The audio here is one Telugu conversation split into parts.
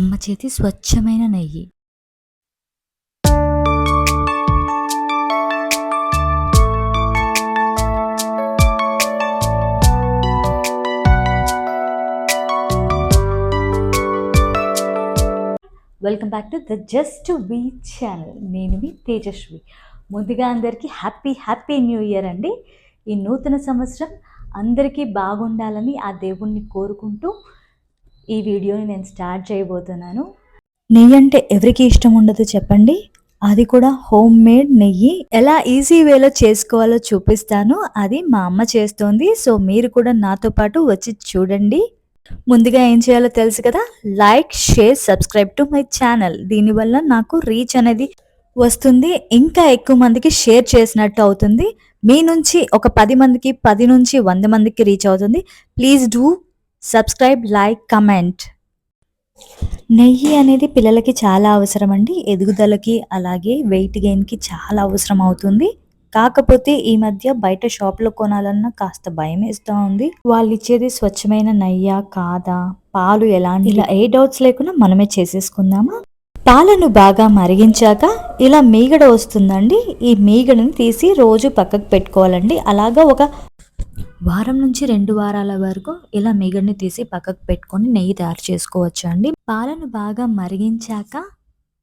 అమ్మ చేతి స్వచ్ఛమైన నెయ్యి. Welcome back to the just V channel నేను మీ తేజస్వి. ముందుగా అందరికీ హ్యాపీ హ్యాపీ న్యూ ఇయర్ అండి. ఈ నూతన సంవత్సరం అందరికీ బాగుండాలని ఆ దేవుణ్ణి కోరుకుంటూ ఈ వీడియోని నేను స్టార్ట్ చేయబోతున్నాను. నెయ్యి అంటే ఎవరికి ఇష్టం ఉండదు చెప్పండి. అది కూడా హోమ్ మేడ్ నెయ్యి. ఎలా ఈజీ వేలో చేసుకోవాలో చూపిస్తాను. అది మా అమ్మ చేస్తోంది. సో మీరు కూడా నాతో పాటు వచ్చి చూడండి. ముందుగా ఏం చేయాలో తెలుసు కదా? Like share subscribe to my channel. దీనివల్ల నాకు రీచ్ అనేది వస్తుంది. ఇంకా ఎక్కువ మందికి షేర్ చేసినట్టు అవుతుంది. మీ నుంచి ఒక పది మందికి పది నుంచి వంద మందికి రీచ్ అవుతుంది. Please do subscribe like comment నెయ్యి అనేది పిల్లలకి చాలా అవసరం అండి ఎదుగుదలకి అలాగే వెయిట్ గెయిన్కి చాలా అవసరం అవుతుంది. కాకపోతే ఈ మధ్య బయట షాప్లో కొనాలన్నా కాస్త భయం వేస్తూ ఉంది. వాళ్ళు ఇచ్చేది స్వచ్ఛమైన నెయ్య కాదా? పాలు ఎలాంటి ఇలా ఏ డౌట్స్ లేకుండా మనమే చేసేసుకుందామా? పాలను బాగా మరిగించాక ఇలా మీగడ వస్తుందండి. ఈ మీగడని తీసి రోజు పక్కకు పెట్టుకోవాలండి. అలాగా ఒక వారం నుంచి రెండు వారాల వరకు ఇలా మీగడని తీసి పక్కకు పెట్టుకొని నెయ్యి తయారు చేసుకోవచ్చు అండి పాలను బాగా మరిగించాక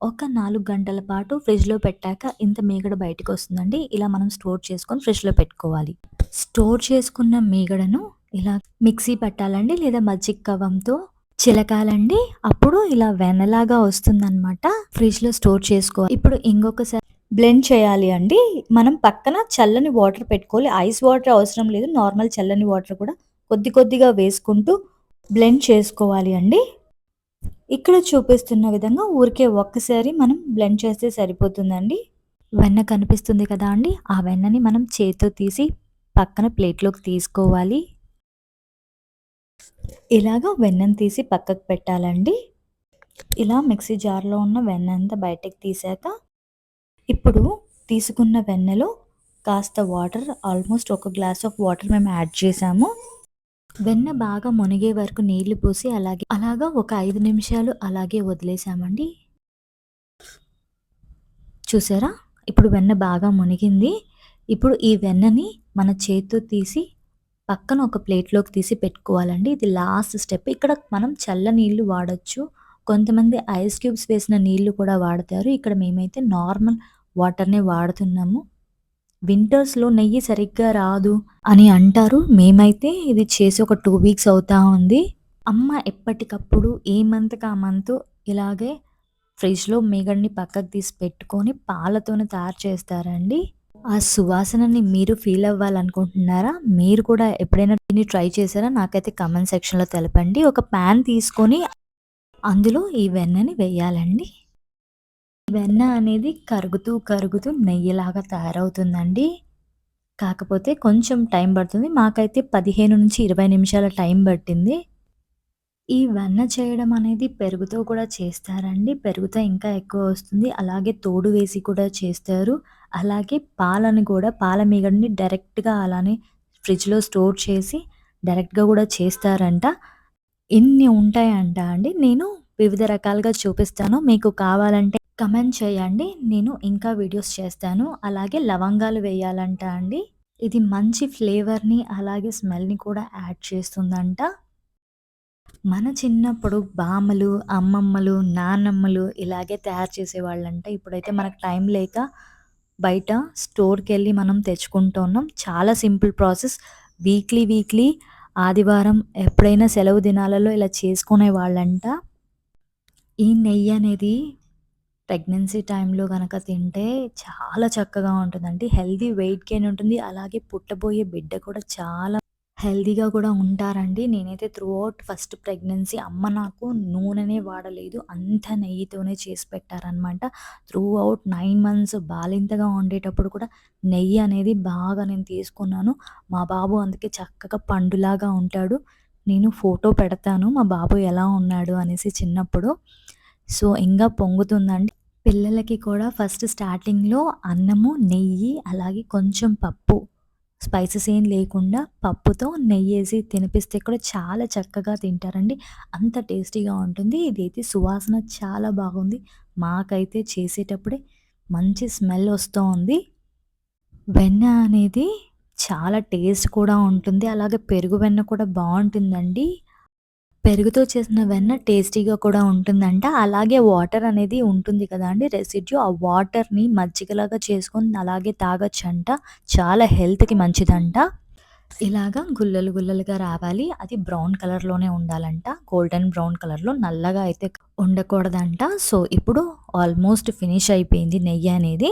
ఒక నాలుగు గంటల పాటు ఫ్రిడ్జ్లో పెట్టాక ఇంత మీగడ బయటకు వస్తుందండి. ఇలా మనం స్టోర్ చేసుకొని ఫ్రిడ్జ్లో పెట్టుకోవాలి. స్టోర్ చేసుకున్న మీగడను ఇలా మిక్సీ పట్టాలండి లేదా మజ్జిగ కవంతో చిలకాలండి. అప్పుడు ఇలా వెనలాగా వస్తుందన్నమాట. ఫ్రిడ్జ్లో స్టోర్ చేసుకోవాలి. ఇప్పుడు ఇంకొకసారి బ్లెండ్ చేయాలి అండి. మనం పక్కన చల్లని వాటర్ పెట్టుకోవాలి. ఐస్ వాటర్ అవసరం లేదు. నార్మల్ చల్లని వాటర్ కూడా కొద్ది కొద్దిగా వేసుకుంటూ బ్లెండ్ చేసుకోవాలి అండి. ఇక్కడ చూపిస్తున్న విధంగా ఊరికే ఒక్కసారి మనం బ్లెండ్ చేస్తే సరిపోతుందండి. వెన్న కనిపిస్తుంది కదా అండి. ఆ వెన్నని మనం చేతితో తీసి పక్కన ప్లేట్లోకి తీసుకోవాలి. ఇలాగా వెన్నను తీసి పక్కకు పెట్టాలండి. ఇలా మిక్సీ జార్లో ఉన్న వెన్న అంతా బయటకు తీసాక ఇప్పుడు తీసుకున్న వెన్నలో కాస్త వాటర్ ఆల్మోస్ట్ ఒక గ్లాస్ ఆఫ్ వాటర్ మేము యాడ్ చేసాము వెన్న బాగా మునిగే వరకు నీళ్ళు పోసి అలాగే అలాగా ఒక ఐదు నిమిషాలు అలాగే వదిలేసామండి. చూసారా? ఇప్పుడు వెన్న బాగా మునిగింది. ఇప్పుడు ఈ వెన్నని మన చేతితో తీసి పక్కన ఒక ప్లేట్లోకి తీసి పెట్టుకోవాలండి. ఇది లాస్ట్ స్టెప్. ఇక్కడ మనం చల్ల నీళ్ళు వాడచ్చు. కొంతమంది ఐస్ క్యూబ్స్ వేసిన నీళ్ళు కూడా వాడతారు. ఇక్కడ మేమైతే నార్మల్ వాటర్నే వాడుతున్నాము. వింటర్స్లో నెయ్యి సరిగ్గా రాదు అని అంటారు. మేమైతే ఇది చేసి ఒక టూ వీక్స్ అవుతా ఉంది. అమ్మ ఎప్పటికప్పుడు ఏ మంత్కి ఆ మంత్ ఇలాగే ఫ్రిడ్జ్లో మేగడిని పక్కకు తీసి పెట్టుకొని పాలతోనే తయారు చేస్తారండి. ఆ సువాసనని మీరు ఫీల్ అవ్వాలనుకుంటున్నారా? మీరు కూడా ఎప్పుడైనా దీన్ని ట్రై చేశారా? నాకైతే కమెంట్ సెక్షన్లో తెలపండి. ఒక ప్యాన్ తీసుకొని అందులో ఈ వెన్నని వేయాలండి. వెన్న అనేది కరుగుతూ కరుగుతూ నెయ్యిలాగా తయారవుతుందండి. కాకపోతే కొంచెం టైం పడుతుంది. మాకైతే పదిహేను నుంచి ఇరవై నిమిషాల టైం పట్టింది. ఈ వెన్న చేయడం అనేది పెరుగుతో కూడా చేస్తారండి. పెరుగుతో ఇంకా ఎక్కువ వస్తుంది. అలాగే తోడు వేసి కూడా చేస్తారు. అలాగే పాలని కూడా పాల మీగడిని డైరెక్ట్గా అలానే ఫ్రిడ్జ్లో స్టోర్ చేసి డైరెక్ట్గా కూడా చేస్తారంట. ఇన్ని ఉంటాయంట అండి? నేను వివిధ రకాలుగా చూపిస్తాను. మీకు కావాలంటే కమెంట్ చేయండి. నేను ఇంకా వీడియోస్ చేస్తాను. అలాగే లవంగాలు వేయాలంట అండి. ఇది మంచి ఫ్లేవర్ని అలాగే స్మెల్ని కూడా యాడ్ చేస్తుందంట. మన చిన్నప్పుడు బామ్మలు అమ్మమ్మలు నాన్నమ్మలు ఇలాగే తయారు చేసేవాళ్ళంట. ఇప్పుడైతే మనకు టైం లేక బయట స్టోర్కి వెళ్ళి మనం తెచ్చుకుంటున్నాం చాలా సింపుల్ ప్రాసెస్. వీక్లీ వీక్లీ ఆదివారం ఎప్పుడైనా సెలవు దినాలలో ఇలా చేసుకునే వాళ్ళంట ఈ నెయ్యి అనేది ప్రెగ్నెన్సీ టైంలో కనుక తింటే చాలా చక్కగా ఉంటుందండి. హెల్దీ వెయిట్ గెయిన్ ఉంటుంది. అలాగే పుట్టబోయే బిడ్డ కూడా చాలా హెల్దీగా కూడా ఉంటారండి. నేనైతే త్రూ అవుట్ ఫస్ట్ ప్రెగ్నెన్సీ అమ్మ నాకు నూనెనే వాడలేదు. అంత నెయ్యితోనే చేసి పెట్టారనమాట త్రూ అవుట్ నైన్ మంత్స్ బాలింతగా ఉండేటప్పుడు కూడా నెయ్యి అనేది బాగా నేను తీసుకున్నాను. మా బాబు అందుకే చక్కగా పండులాగా ఉంటాడు. నేను ఫోటో పెడతాను. మా బాబు ఎలా ఉన్నాడు అనేసి చిన్నప్పుడు. సో ఇంకా పొంగుతుందండి. పిల్లలకి కూడా ఫస్ట్ స్టార్టింగ్లో అన్నము నెయ్యి అలాగే కొంచెం పప్పు స్పైసెస్ ఏం లేకుండా పప్పుతో నెయ్యి వేసి తినిపిస్తే కూడా చాలా చక్కగా తింటారండి. అంత టేస్టీగా ఉంటుంది. ఇదైతే సువాసన చాలా బాగుంది. మాకైతే చేసేటప్పుడే మంచి స్మెల్ వస్తూ ఉంది. వెన్న అనేది చాలా టేస్ట్ కూడా ఉంటుంది. అలాగే పెరుగు వెన్న కూడా బాగుంటుందండి పెరుగుతో చేసిన వెన్న టేస్టీగా కూడా ఉంటుందంట. అలాగే వాటర్ అనేది ఉంటుంది కదండీ రెసిడ్యూ. ఆ వాటర్‌ని మజ్జిగలాగా చేసుకొని అలాగే తాగొచ్చంట. చాలా హెల్త్‌కి మంచిదంట. ఇలాగా గుల్లలు గుల్లలుగా రావాలి. అది బ్రౌన్ కలర్‌లోనే ఉండాలంట. గోల్డెన్ బ్రౌన్ కలర్‌లో నల్లగా అయితే ఉండకూడదంట. సో, ఇప్పుడు ఆల్మోస్ట్ ఫినిష్ అయిపోయింది నెయ్యి అనేది.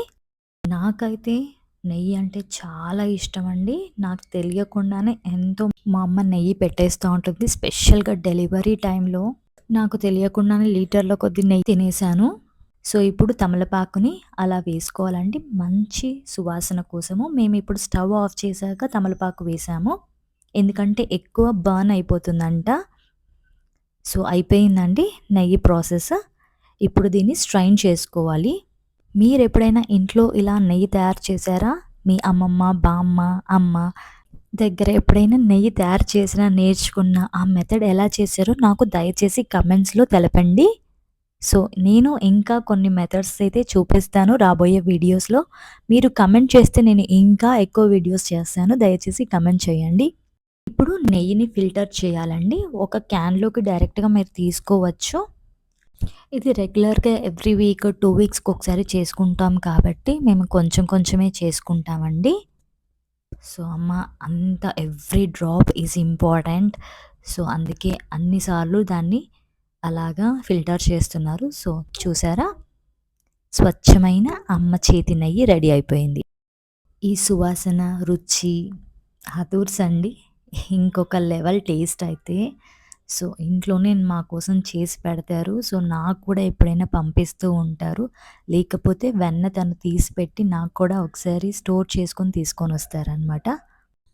నాకైతే నెయ్యి అంటే చాలా ఇష్టం అండి నాకు తెలియకుండానే ఎంతో మా అమ్మ నెయ్యి పెట్టేస్తూ ఉంటుంది. స్పెషల్‌గా డెలివరీ టైంలో నాకు తెలియకుండానే లీటర్లో కొద్ది నెయ్యి తినేసాను. సో, ఇప్పుడు తమలపాకుని అలా వేసుకోవాలండి. మంచి సువాసన కోసము మేము ఇప్పుడు స్టవ్ ఆఫ్ చేశాక తమలపాకు వేసాము. ఎందుకంటే ఎక్కువ బర్న్ అయిపోతుందంట. సో, అయిపోయిందండి నెయ్యి ప్రాసెస్. ఇప్పుడు దీన్ని స్ట్రైన్ చేసుకోవాలి. మీరెప్పుడైనా ఇంట్లో ఇలా నెయ్యి తయారు చేశారా? మీ అమ్మమ్మ, బామ్మ, అమ్మ దగ్గర ఎప్పుడైనా నెయ్యి తయారు చేసినా, నేర్చుకున్న ఆ మెథడ్ ఎలా చేశారో నాకు దయచేసి కమెంట్స్‌లో తెలపండి. సో, నేను ఇంకా కొన్ని మెథడ్స్ అయితే చూపిస్తాను రాబోయే వీడియోస్‌లో. మీరు కమెంట్ చేస్తే నేను ఇంకా ఎక్కువ వీడియోస్ చేస్తాను. దయచేసి కమెంట్ చేయండి. ఇప్పుడు నెయ్యిని ఫిల్టర్ చేయాలండి. ఒక క్యాన్‌లోకి డైరెక్ట్‌గా మీరు తీసుకోవచ్చు. ఇది రెగ్యులర్‌గా ఎవ్రీ వీక్, టూ వీక్స్‌కి ఒకసారి చేసుకుంటాం కాబట్టి మేము కొంచెం కొంచెమే చేసుకుంటామండి. సో, అమ్మ అంత every drop is important. So, అందుకే అన్ని సార్లు దాన్ని అలాగా ఫిల్టర్ చేస్తున్నారు. సో, చూసారా? స్వచ్ఛమైన అమ్మ చేతి నెయ్యి రెడీ అయిపోయింది. ఈ సువాసన, రుచి అదుర్సండి. ఇంకొక లెవెల్ టేస్ట్ అయితే. సో, ఇంట్లోనే మా కోసం చేసి పెడతారు. సో, నాకు కూడా ఎప్పుడైనా పంపిస్తూ ఉంటారు. లేకపోతే వెన్న తను తీసిపెట్టి నాకు కూడా ఒకసారి స్టోర్ చేసుకొని తీసుకొని వస్తారనమాట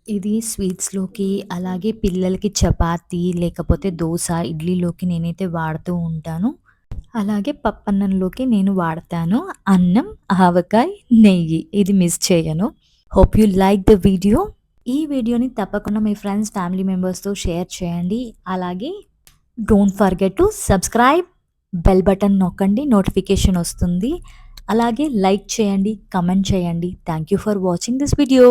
ఇది స్వీట్స్‌లోకి అలాగే పిల్లలకి చపాతి లేకపోతే దోశ ఇడ్లీలోకి నేనైతే వాడుతూ ఉంటాను. అలాగే పప్పన్నంలోకి నేను వాడతాను. అన్నం, ఆవకాయ, నెయ్యి ఇది మిస్ చేయను. Hope you like the video. ఈ వీడియోని తప్పకుండా మీ ఫ్రెండ్స్, ఫ్యామిలీ మెంబర్స్‌తో షేర్ చేయండి. అలాగే don't forget to subscribe. Bell button నొక్కండి. నోటిఫికేషన్ వస్తుంది. అలాగే లైక్ చేయండి, కమెంట్ చేయండి. Thank you for watching this video.